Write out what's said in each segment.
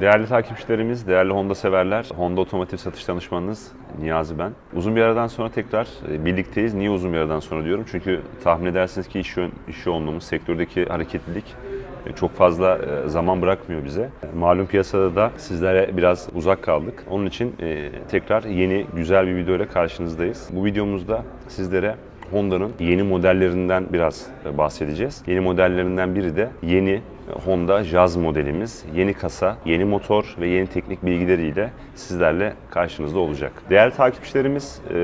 Değerli takipçilerimiz, değerli Honda severler, Honda Otomotiv Satış Danışmanınız Niyazi ben. Uzun bir aradan sonra tekrar e, birlikteyiz. Niye uzun bir aradan sonra diyorum? Çünkü tahmin edersiniz ki iş, yön, iş yoğunluğumuz, sektördeki hareketlilik e, çok fazla e, zaman bırakmıyor bize. Malum piyasada da sizlere biraz uzak kaldık. Onun için tekrar yeni güzel bir video ile karşınızdayız. Bu videomuzda sizlere Honda'nın yeni modellerinden biraz bahsedeceğiz. Yeni modellerinden biri de yeni Honda Jazz modelimiz. Yeni kasa, yeni motor ve yeni teknik bilgileriyle sizlerle karşınızda olacak. Değerli takipçilerimiz, e,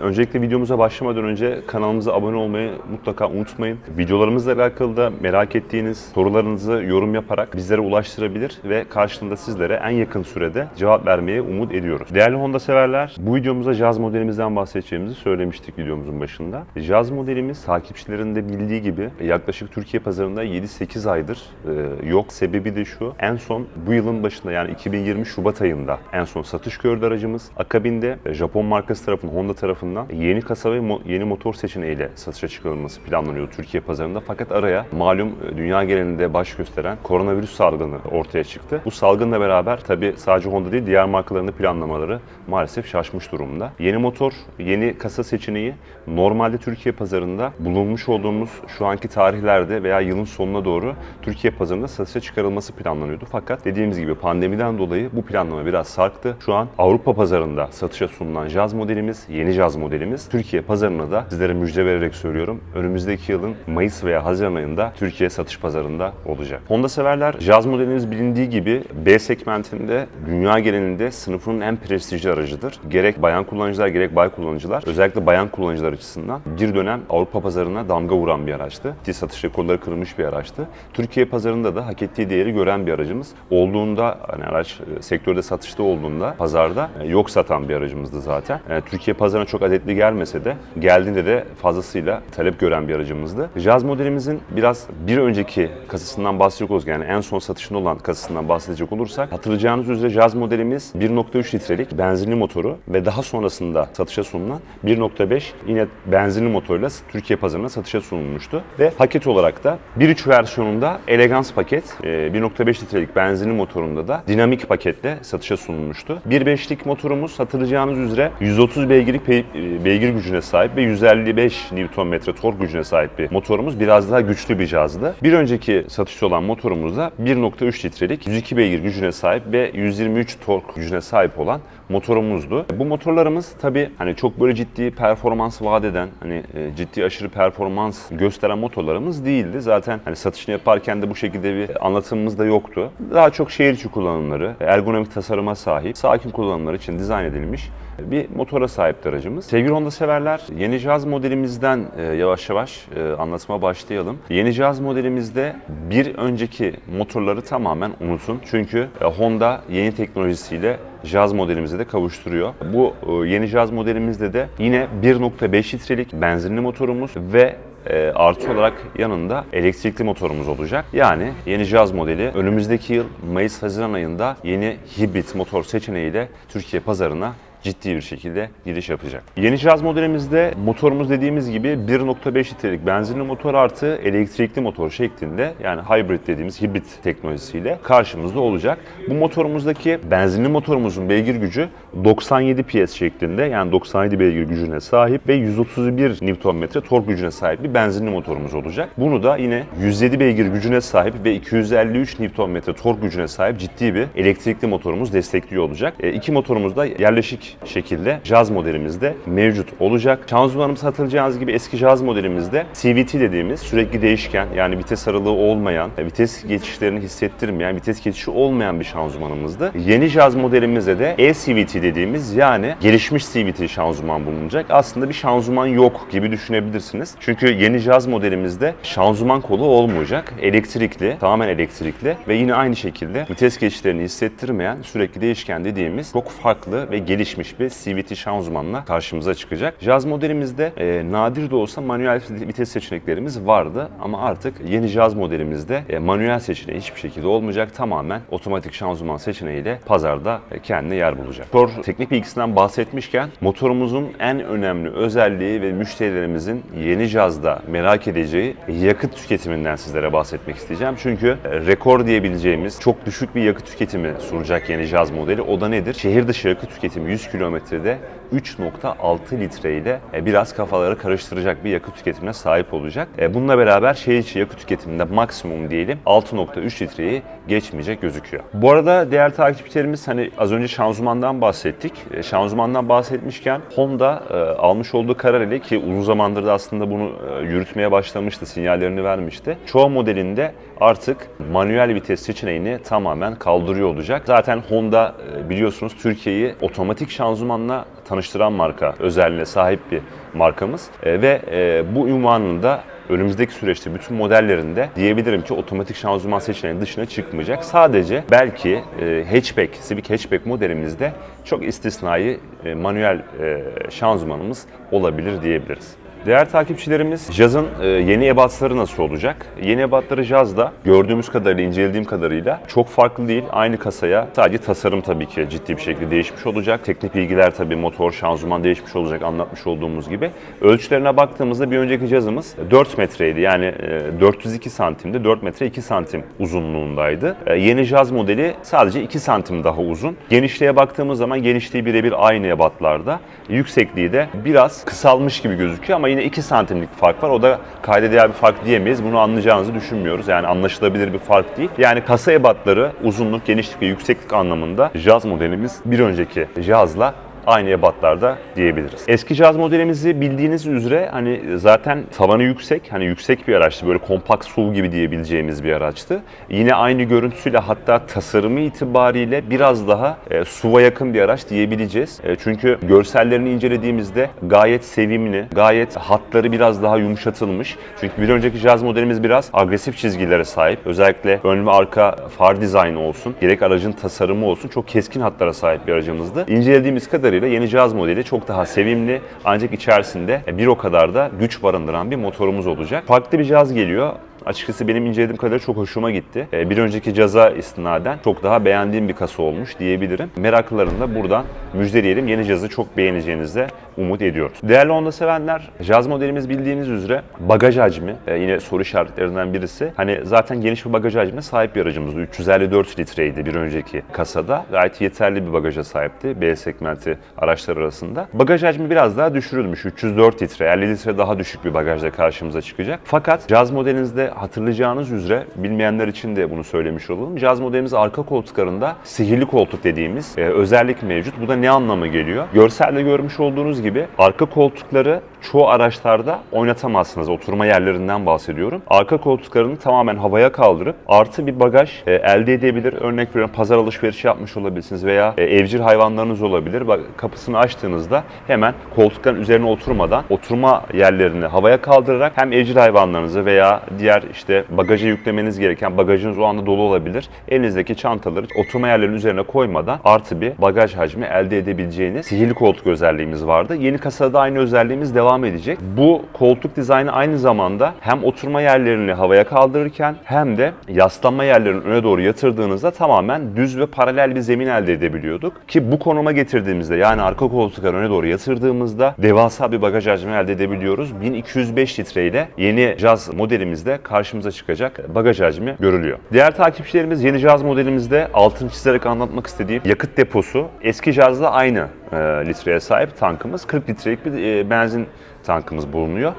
öncelikle videomuza başlamadan önce kanalımıza abone olmayı mutlaka unutmayın. Videolarımızla alakalı da merak ettiğiniz sorularınızı yorum yaparak bizlere ulaştırabilir ve karşılığında sizlere en yakın sürede cevap vermeye umut ediyoruz. Değerli Honda severler, bu videomuzda Jazz modelimizden bahsedeceğimizi söylemiştik videomuzun başında. Jazz modelimiz takipçilerin de bildiği gibi yaklaşık Türkiye pazarında 7-8 aydır e, yok. Sebebi de şu, en son bu yılın başında yani 2020 Şubat ayında en son satış gördü aracımız. Akabinde e, Japon markası tarafından, Honda tarafından yeni kasa ve mo- yeni motor seçeneğiyle satışa çıkarılması planlanıyor Türkiye pazarında. Fakat araya malum e, dünya genelinde baş gösteren koronavirüs salgını ortaya çıktı. Bu salgınla beraber tabi sadece Honda değil diğer markaların planlamaları maalesef şaşmış durumda. Yeni motor, yeni kasa seçeneği normalde Türkiye pazarında bulunmuş olduğumuz şu anki tarihlerde veya yılın sonuna doğru Türkiye pazarında satışa çıkarılması planlanıyordu. Fakat dediğimiz gibi pandemiden dolayı bu planlama biraz sarktı. Şu an Avrupa pazarında satışa sunulan Jazz modelimiz, yeni Jazz modelimiz Türkiye pazarına da sizlere müjde vererek söylüyorum. Önümüzdeki yılın Mayıs veya Haziran ayında Türkiye satış pazarında olacak. Honda severler Jazz modelimiz bilindiği gibi B segmentinde dünya genelinde sınıfının en prestijli aracıdır. Gerek bayan kullanıcılar gerek bay kullanıcılar özellikle bayan kullanıcılar açısından bir dönem Avrupa pazarına damga vuran bir araçtı. Satış rekorları kırılmış bir araçtı. Türkiye pazarında da hak ettiği değeri gören bir aracımız. Olduğunda hani araç e, sektörde satışta olduğunda pazarda e, yok satan bir aracımızdı zaten. E, Türkiye pazarına çok adetli gelmese de geldiğinde de fazlasıyla talep gören bir aracımızdı. Jazz modelimizin biraz bir önceki kasasından bahsedecek olursak yani en son satışında olan kasasından bahsedecek olursak hatırlayacağınız üzere Jazz modelimiz 1.3 litrelik benzinli motoru ve daha sonrasında satışa sunulan 1.5 yine benzinli motoruyla Türkiye pazarına satışa sunulmuştu. Ve paket olarak da 1.3 versiyonunda Elegance paket, e, 1.5 litrelik benzinli motorunda da dinamik paketle satışa sunulmuştu. 1.5'lik motorumuz hatırlayacağınız üzere 130 beygirlik e, beygir gücüne sahip ve 155 Nm tork gücüne sahip bir motorumuz. Biraz daha güçlü bir cihazdı. Bir önceki satışta olan motorumuz da 1.3 litrelik 102 beygir gücüne sahip ve 123 tork gücüne sahip olan motorumuzdu. Bu motorlarımız tabi hani çok böyle ciddi performans vaat eden, hani e, ciddi aşırı performans gösteren motorlarımız değildi. Zaten hani satışını yaparken de bu şekilde bir anlatımımız da yoktu. Daha çok şehir içi kullanımları, ergonomik tasarıma sahip, sakin kullanımlar için dizayn edilmiş bir motora sahipti aracımız. Sevgili Honda severler, yeni cihaz modelimizden e, yavaş yavaş e, anlatma başlayalım. Yeni cihaz modelimizde bir önceki motorları tamamen unutun. Çünkü e, Honda yeni teknolojisiyle jazz modelimize de kavuşturuyor. Bu yeni jazz modelimizde de yine 1.5 litrelik benzinli motorumuz ve e, artı olarak yanında elektrikli motorumuz olacak. Yani yeni Jazz modeli önümüzdeki yıl Mayıs-Haziran ayında yeni hibrit motor seçeneğiyle Türkiye pazarına ciddi bir şekilde giriş yapacak. Yeni Jazz modelimizde motorumuz dediğimiz gibi 1.5 litrelik benzinli motor artı elektrikli motor şeklinde yani hybrid dediğimiz hibrit teknolojisiyle karşımızda olacak. Bu motorumuzdaki benzinli motorumuzun beygir gücü 97 PS şeklinde yani 97 beygir gücüne sahip ve 131 Nm tork gücüne sahip bir benzinli motorumuz olacak. Bunu da yine 107 beygir gücüne sahip ve 253 Nm tork gücüne sahip ciddi bir elektrikli motorumuz destekliyor olacak. E, iki motorumuz da yerleşik şekilde Jazz modelimizde mevcut olacak. Şanzımanımız hatırlayacağınız gibi eski Jazz modelimizde CVT dediğimiz sürekli değişken yani vites aralığı olmayan, e, vites geçişlerini hissettirmeyen, vites geçişi olmayan bir şanzımanımızdı. Yeni Jazz modelimizde de e-CVT dediğimiz yani gelişmiş CVT şanzıman bulunacak. Aslında bir şanzıman yok gibi düşünebilirsiniz. Çünkü yeni Jazz modelimizde şanzıman kolu olmayacak. Elektrikli, tamamen elektrikli ve yine aynı şekilde vites geçişlerini hissettirmeyen sürekli değişken dediğimiz çok farklı ve gelişmiş gelişmiş bir CVT şanzımanla karşımıza çıkacak. Jazz modelimizde e, nadir de olsa manuel vites seçeneklerimiz vardı ama artık yeni Jazz modelimizde e, manuel seçeneği hiçbir şekilde olmayacak. Tamamen otomatik şanzıman seçeneğiyle pazarda e, kendine yer bulacak. Motor teknik bilgisinden bahsetmişken motorumuzun en önemli özelliği ve müşterilerimizin yeni Jazz'da merak edeceği yakıt tüketiminden sizlere bahsetmek isteyeceğim. Çünkü e, rekor diyebileceğimiz çok düşük bir yakıt tüketimi sunacak yeni Jazz modeli. O da nedir? Şehir dışı yakıt tüketimi 100 kilometrede 3.6 litre ile e, biraz kafaları karıştıracak bir yakıt tüketimine sahip olacak. E, Bununla beraber şehir içi yakıt tüketiminde maksimum diyelim 6.3 litreyi geçmeyecek gözüküyor. Bu arada değerli takipçilerimiz hani az önce şanzımandan bahsettik. E, Şanzımandan bahsetmişken Honda almış olduğu karar ile ki uzun zamandır da aslında bunu yürütmeye başlamıştı, sinyallerini vermişti. Çoğu modelinde artık manuel vites seçeneğini tamamen kaldırıyor olacak. Zaten Honda biliyorsunuz Türkiye'yi otomatik şanzımanla tanıştıran marka özelliğine sahip bir markamız. E, ve e, bu ünvanını da önümüzdeki süreçte bütün modellerinde diyebilirim ki otomatik şanzıman seçeneğinin dışına çıkmayacak. Sadece belki e, hatchback, Civic hatchback modelimizde çok istisnai e, manuel e, şanzımanımız olabilir diyebiliriz. Değerli takipçilerimiz, Jazz'ın e, yeni ebatları nasıl olacak? Yeni ebatları Jazz'da gördüğümüz kadarıyla, incelediğim kadarıyla çok farklı değil. Aynı kasaya sadece tasarım tabii ki ciddi bir şekilde değişmiş olacak. Teknik bilgiler tabii motor, şanzıman değişmiş olacak anlatmış olduğumuz gibi. Ölçülerine baktığımızda bir önceki Jazz'ımız 4 metreydi. Yani e, 402 santimde 4 metre 2 santim uzunluğundaydı. E, yeni Jazz modeli sadece 2 santim daha uzun. Genişliğe baktığımız zaman genişliği birebir aynı ebatlarda. Yüksekliği de biraz kısalmış gibi gözüküyor ama yine 2 santimlik fark var. O da kayda değer bir fark diyemeyiz. Bunu anlayacağınızı düşünmüyoruz. Yani anlaşılabilir bir fark değil. Yani kasa ebatları uzunluk, genişlik ve yükseklik anlamında Jazz modelimiz bir önceki Jazz'la aynı ebatlarda diyebiliriz. Eski Jazz modelimizi bildiğiniz üzere hani zaten tavanı yüksek, hani yüksek bir araçtı. Böyle kompakt SUV gibi diyebileceğimiz bir araçtı. Yine aynı görüntüsüyle hatta tasarımı itibariyle biraz daha e, SUV'a yakın bir araç diyebileceğiz. E, çünkü görsellerini incelediğimizde gayet sevimli, gayet hatları biraz daha yumuşatılmış. Çünkü bir önceki Jazz modelimiz biraz agresif çizgilere sahip. Özellikle ön ve arka far dizaynı olsun, gerek aracın tasarımı olsun çok keskin hatlara sahip bir aracımızdı. İncelediğimiz kadarıyla yeni Jazz modeli çok daha sevimli ancak içerisinde bir o kadar da güç barındıran bir motorumuz olacak. Farklı bir Jazz geliyor. Açıkçası benim incelediğim kadarıyla çok hoşuma gitti. Ee, Bir önceki caza istinaden çok daha beğendiğim bir kasa olmuş diyebilirim. Meraklıların da buradan müjdeleyelim. Yeni cazı çok beğeneceğinizi umut ediyoruz. Değerli Honda sevenler, jaz modelimiz bildiğiniz üzere bagaj hacmi e, yine soru işaretlerinden birisi. Hani zaten geniş bir bagaj hacmine sahip bir aracımızdı. 354 litreydi bir önceki kasada. Gayet yeterli bir bagaja sahipti B segmenti araçlar arasında. Bagaj hacmi biraz daha düşürülmüş. 304 litre, 50 litre daha düşük bir bagajla karşımıza çıkacak. Fakat Jazz modelinizde hatırlayacağınız üzere bilmeyenler için de bunu söylemiş olalım. Jazz modelimiz arka koltuklarında sihirli koltuk dediğimiz e, özellik mevcut. Bu da ne anlama geliyor? Görselde görmüş olduğunuz gibi arka koltukları çoğu araçlarda oynatamazsınız. Oturma yerlerinden bahsediyorum. Arka koltuklarını tamamen havaya kaldırıp artı bir bagaj e, elde edebilir. Örnek veriyorum pazar alışverişi yapmış olabilirsiniz veya e, evcil hayvanlarınız olabilir. Bak, kapısını açtığınızda hemen koltukların üzerine oturmadan oturma yerlerini havaya kaldırarak hem evcil hayvanlarınızı veya diğer işte bagaja yüklemeniz gereken bagajınız o anda dolu olabilir. Elinizdeki çantaları oturma yerlerinin üzerine koymadan artı bir bagaj hacmi elde edebileceğiniz sihirli koltuk özelliğimiz vardı. Yeni kasada aynı özelliğimiz devam edecek. Bu koltuk dizaynı aynı zamanda hem oturma yerlerini havaya kaldırırken hem de yaslanma yerlerini öne doğru yatırdığınızda tamamen düz ve paralel bir zemin elde edebiliyorduk. Ki bu konuma getirdiğimizde yani arka koltukları öne doğru yatırdığımızda devasa bir bagaj hacmi elde edebiliyoruz. 1205 litre ile yeni Jazz modelimizde karşımıza çıkacak bagaj hacmi görülüyor. Diğer takipçilerimiz yeni Jazz modelimizde altını çizerek anlatmak istediğim yakıt deposu eski Jazz'la aynı e, litreye sahip tankımız. 40 litrelik bir e, benzin tankımız bulunuyor.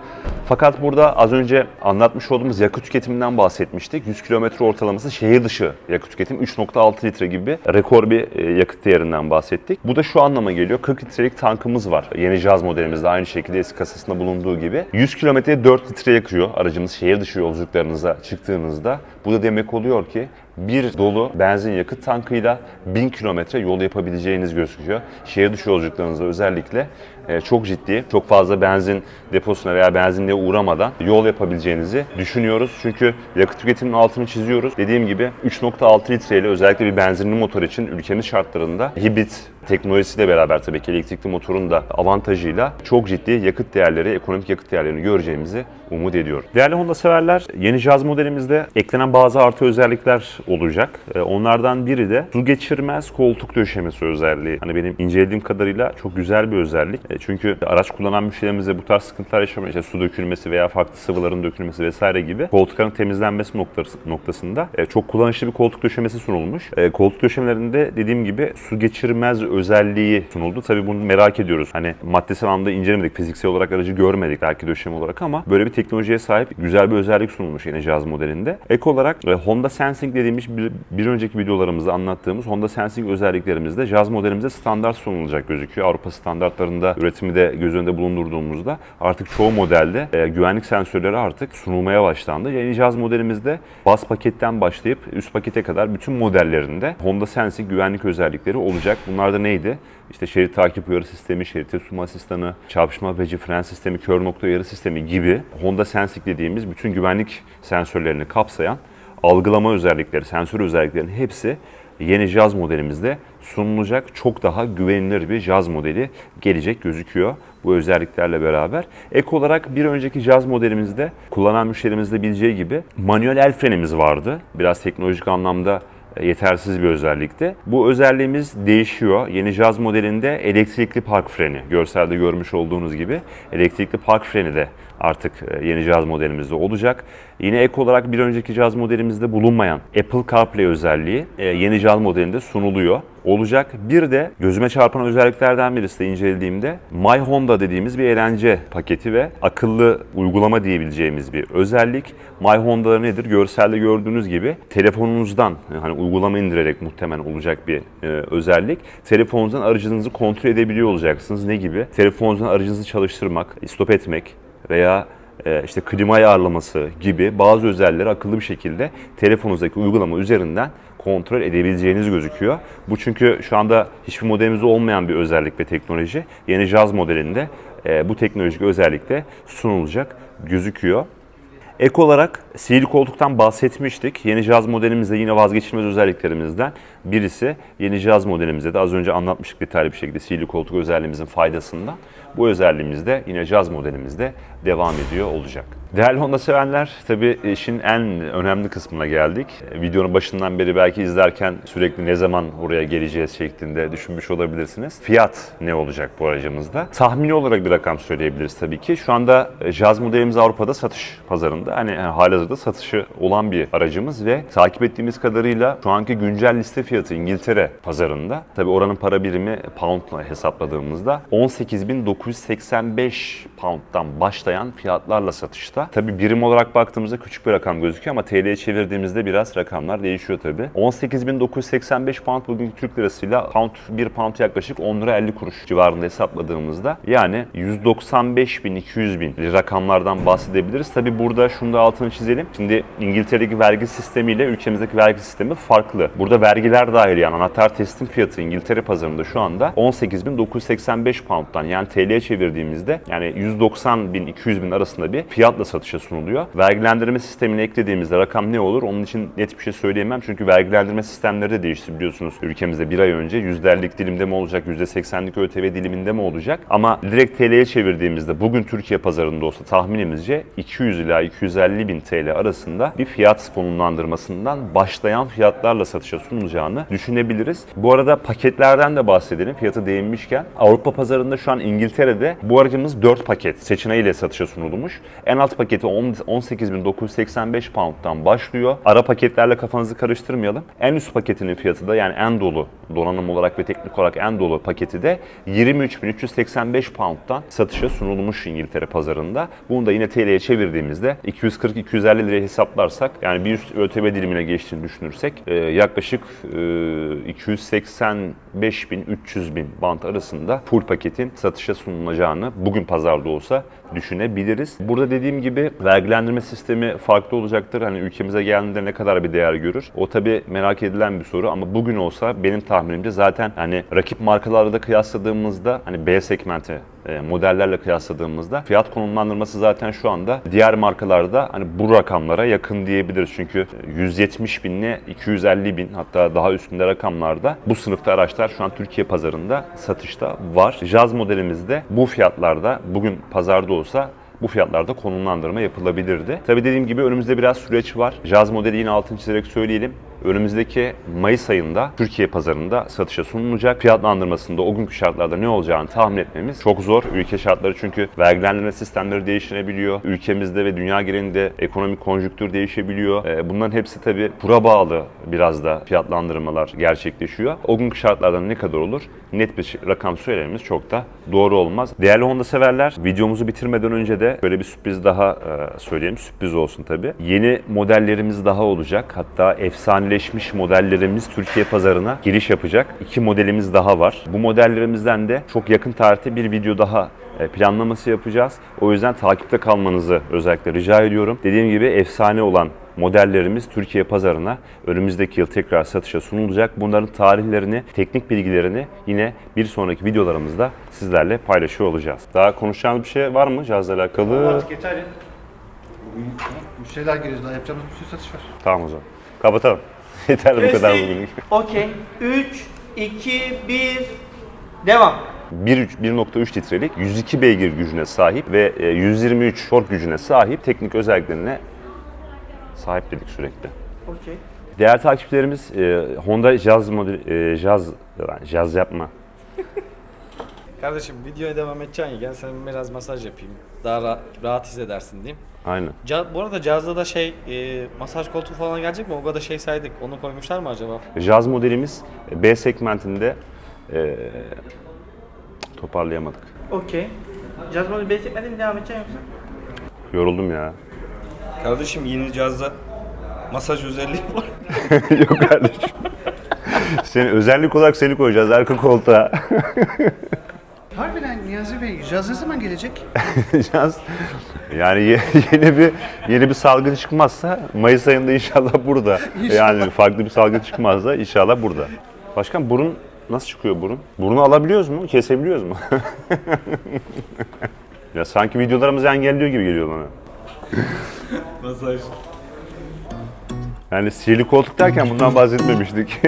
Fakat burada az önce anlatmış olduğumuz yakıt tüketiminden bahsetmiştik. 100 kilometre ortalaması şehir dışı yakıt tüketim 3.6 litre gibi rekor bir e, yakıt değerinden bahsettik. Bu da şu anlama geliyor. 40 litrelik tankımız var. Yeni Jazz modelimizde aynı şekilde eski kasasında bulunduğu gibi. 100 kilometreye 4 litre yakıyor aracımız şehir dışı yolculuklarınıza çıktığınızda. Bu da demek oluyor ki bir dolu benzin yakıt tankıyla 1000 kilometre yol yapabileceğiniz gözüküyor. Şehir dışı yolculuklarınızda özellikle e, çok ciddi, çok fazla benzin deposuna veya benzinliğe uğramadan yol yapabileceğinizi düşünüyoruz. Çünkü yakıt tüketiminin altını çiziyoruz. Dediğim gibi 3.6 litreyle özellikle bir benzinli motor için ülkemiz şartlarında hibrit teknolojisiyle beraber tabii ki elektrikli motorun da avantajıyla çok ciddi yakıt değerleri, ekonomik yakıt değerlerini göreceğimizi umut ediyorum. Değerli Honda severler, yeni cihaz modelimizde eklenen bazı artı özellikler olacak. Ee, Onlardan biri de su geçirmez koltuk döşemesi özelliği. Hani benim incelediğim kadarıyla çok güzel bir özellik. E, Çünkü araç kullanan müşterilerimize bu tarz sıkıntılar yaşamıyor. İşte su dökülmesi veya farklı sıvıların dökülmesi vesaire gibi koltukların temizlenmesi noktası, noktasında e, çok kullanışlı bir koltuk döşemesi sunulmuş. E, Koltuk döşemelerinde dediğim gibi su geçirmez özelliği sunuldu. Tabii bunu merak ediyoruz. Hani maddesel anlamda incelemedik, fiziksel olarak aracı görmedik belki döşeme olarak ama böyle bir teknolojiye sahip güzel bir özellik sunulmuş yine cihaz modelinde. Ek olarak e, Honda Sensing dediğimiz bir, bir önceki videolarımızda anlattığımız Honda Sensing özelliklerimizde cihaz modelimizde standart sunulacak gözüküyor. Avrupa standartlarında üretimi de göz önünde bulundurduğumuzda artık çoğu modelde e, güvenlik sensörleri artık sunulmaya başlandı. Yeni cihaz modelimizde bas paketten başlayıp üst pakete kadar bütün modellerinde Honda Sensing güvenlik özellikleri olacak. Bunlar da neydi? İşte şerit takip uyarı sistemi, şerit tutma asistanı, çarpışma veci fren sistemi, kör nokta uyarı sistemi gibi Honda Sensing dediğimiz bütün güvenlik sensörlerini kapsayan algılama özellikleri, sensör özelliklerinin hepsi yeni jaz modelimizde sunulacak. Çok daha güvenilir bir jaz modeli gelecek gözüküyor bu özelliklerle beraber. Ek olarak bir önceki jaz modelimizde kullanan müşterimizde bileceği gibi manuel el frenimiz vardı. Biraz teknolojik anlamda yetersiz bir özellikti. Bu özelliğimiz değişiyor. Yeni jaz modelinde elektrikli park freni, görselde görmüş olduğunuz gibi elektrikli park freni de artık e, yeni cihaz modelimizde olacak. Yine ek olarak bir önceki cihaz modelimizde bulunmayan Apple CarPlay özelliği e, yeni cihaz modelinde sunuluyor. Olacak. Bir de gözüme çarpan özelliklerden birisi de incelediğimde My Honda dediğimiz bir eğlence paketi ve akıllı uygulama diyebileceğimiz bir özellik. My Honda'da nedir? Görselde gördüğünüz gibi telefonunuzdan hani uygulama indirerek muhtemelen olacak bir e, özellik. Telefonunuzdan aracınızı kontrol edebiliyor olacaksınız. Ne gibi? Telefonunuzdan aracınızı çalıştırmak, stop etmek veya e, işte klima ayarlaması gibi bazı özellikleri akıllı bir şekilde telefonunuzdaki uygulama üzerinden kontrol edebileceğiniz gözüküyor. Bu çünkü şu anda hiçbir modelimizde olmayan bir özellik ve teknoloji. Yeni Jazz modelinde e, bu teknolojik özellik de sunulacak gözüküyor. Ek olarak sihirli koltuktan bahsetmiştik. Yeni cihaz modelimizde yine vazgeçilmez özelliklerimizden birisi. Yeni cihaz modelimizde de az önce anlatmıştık detaylı bir şekilde sihirli koltuk özelliğimizin faydasından. Bu özelliğimiz de yine cihaz modelimizde devam ediyor olacak. Değerli Honda sevenler, tabii işin en önemli kısmına geldik. Videonun başından beri belki izlerken sürekli ne zaman oraya geleceğiz şeklinde düşünmüş olabilirsiniz. Fiyat ne olacak bu aracımızda? Tahmini olarak bir rakam söyleyebiliriz tabii ki. Şu anda cihaz modelimiz Avrupa'da satış pazarında. Hani halihazırda satışı olan bir aracımız ve takip ettiğimiz kadarıyla şu anki güncel liste fiyatı İngiltere pazarında. Tabii oranın para birimi poundla hesapladığımızda 18.985 pound'dan başlayan fiyatlarla satışta. Tabii birim olarak baktığımızda küçük bir rakam gözüküyor ama TL'ye çevirdiğimizde biraz rakamlar değişiyor tabii. 18.985 pound bugünkü Türk lirasıyla pound 1 pound yaklaşık 10 lira 50 kuruş civarında hesapladığımızda yani 195 bin 200 bin rakamlardan bahsedebiliriz. Tabii burada şunu da altını çizelim. Şimdi İngiltere'deki vergi sistemiyle ülkemizdeki vergi sistemi farklı. Burada vergiler dahil yani anahtar teslim fiyatı İngiltere pazarında şu anda 18.985 pound'dan yani TL'ye çevirdiğimizde yani 190 bin 200 bin arasında bir fiyatla satışa sunuluyor. Vergilendirme sistemini eklediğimizde rakam ne olur? Onun için net bir şey söyleyemem. Çünkü vergilendirme sistemleri de değişti biliyorsunuz. Ülkemizde bir ay önce %50'lik dilimde mi olacak, %80'lik ÖTV diliminde mi olacak? Ama direkt TL'ye çevirdiğimizde bugün Türkiye pazarında olsa tahminimizce 200 ila 250 bin TL arasında bir fiyat konumlandırmasından başlayan fiyatlarla satışa sunulacağını düşünebiliriz. Bu arada paketlerden de bahsedelim. Fiyatı değinmişken Avrupa pazarında şu an İngiltere'de bu aracımız 4 paket seçeneğiyle satışa sunulmuş. En alt paketi 18.985 pound'dan başlıyor. Ara paketlerle kafanızı karıştırmayalım. En üst paketinin fiyatı da yani en dolu donanım olarak ve teknik olarak en dolu paketi de 23.385 pound'dan satışa sunulmuş İngiltere pazarında. Bunu da yine TL'ye çevirdiğimizde 240-250 liraya hesaplarsak yani bir üst ÖTV dilimine geçtiğini düşünürsek e, yaklaşık e, 285 bin 300 bin band arasında full paketin satışa sunulacağını bugün pazarda olsa düşünebiliriz. Burada dediğim gibi vergilendirme sistemi farklı olacaktır. Hani ülkemize geldiğinde ne kadar bir değer görür? O tabi merak edilen bir soru ama bugün olsa benim tahminimce zaten hani rakip markalarla da kıyasladığımızda hani B segmenti modellerle kıyasladığımızda fiyat konumlandırması zaten şu anda diğer markalarda hani bu rakamlara yakın diyebiliriz. Çünkü 170 binle 250 bin hatta daha üstünde rakamlarda bu sınıfta araçlar şu an Türkiye pazarında satışta var. Jazz modelimizde bu fiyatlarda bugün pazarda olsa bu fiyatlarda konumlandırma yapılabilirdi. Tabii dediğim gibi önümüzde biraz süreç var. Jazz modeli yine altını çizerek söyleyelim. Önümüzdeki Mayıs ayında Türkiye pazarında satışa sunulacak. Fiyatlandırmasında o günkü şartlarda ne olacağını tahmin etmemiz çok zor. Ülke şartları çünkü vergilendirme sistemleri değişebiliyor. Ülkemizde ve dünya genelinde ekonomik konjüktür değişebiliyor. Ee, Bunların hepsi tabii kura bağlı biraz da fiyatlandırmalar gerçekleşiyor. O günkü şartlarda ne kadar olur? Net bir rakam söylememiz çok da doğru olmaz. Değerli Honda severler, videomuzu bitirmeden önce de böyle bir sürpriz daha e, söyleyeyim. Sürpriz olsun tabii. Yeni modellerimiz daha olacak. Hatta efsaneleşmiş modellerimiz Türkiye pazarına giriş yapacak. İki modelimiz daha var. Bu modellerimizden de çok yakın tarihte bir video daha e, planlaması yapacağız. O yüzden takipte kalmanızı özellikle rica ediyorum. Dediğim gibi efsane olan modellerimiz Türkiye pazarına önümüzdeki yıl tekrar satışa sunulacak. Bunların tarihlerini, teknik bilgilerini yine bir sonraki videolarımızda sizlerle paylaşıyor olacağız. Daha konuşacağımız bir şey var mı cihazla alakalı? Artık yeter ya. Bugün müşteriler geliyor daha yapacağımız bir sürü satış var. Tamam o zaman. Kapatalım. Yeter bu kadar bugünlük. Okey. 3, 2, 1. Devam. 1.3 1.3 litrelik 102 beygir gücüne sahip ve e, 123 tork gücüne sahip teknik özelliklerine sahip dedik sürekli. Okey. Değerli takipçilerimiz e, Honda Jazz model e, Jazz yani Jazz yapma. Kardeşim videoya devam edeceksin ya gel sana biraz masaj yapayım. Daha ra- rahat hissedersin diyeyim. Aynen. Ca- bu arada cihazda da şey e, masaj koltuğu falan gelecek mi? O kadar şey saydık. Onu koymuşlar mı acaba? Jazz modelimiz e, B segmentinde e, toparlayamadık. Okey. Jazz model basic mi devam edeceksin yoksa? Yoruldum ya. Kardeşim yeni cihazda masaj özelliği var. Yok kardeşim. Seni özellik olarak seni koyacağız arka koltuğa. Niyazi Bey, jaz ne zaman gelecek? Jazz yani ye- yeni bir yeni bir salgın çıkmazsa Mayıs ayında inşallah burada. Yani farklı bir salgın çıkmazsa inşallah burada. Başkan burun nasıl çıkıyor burun? Burnu alabiliyoruz mu? Kesebiliyoruz mu? ya sanki videolarımızı engelliyor gibi geliyor bana. Masaj. Yani sihirli koltuk derken bundan bahsetmemiştik.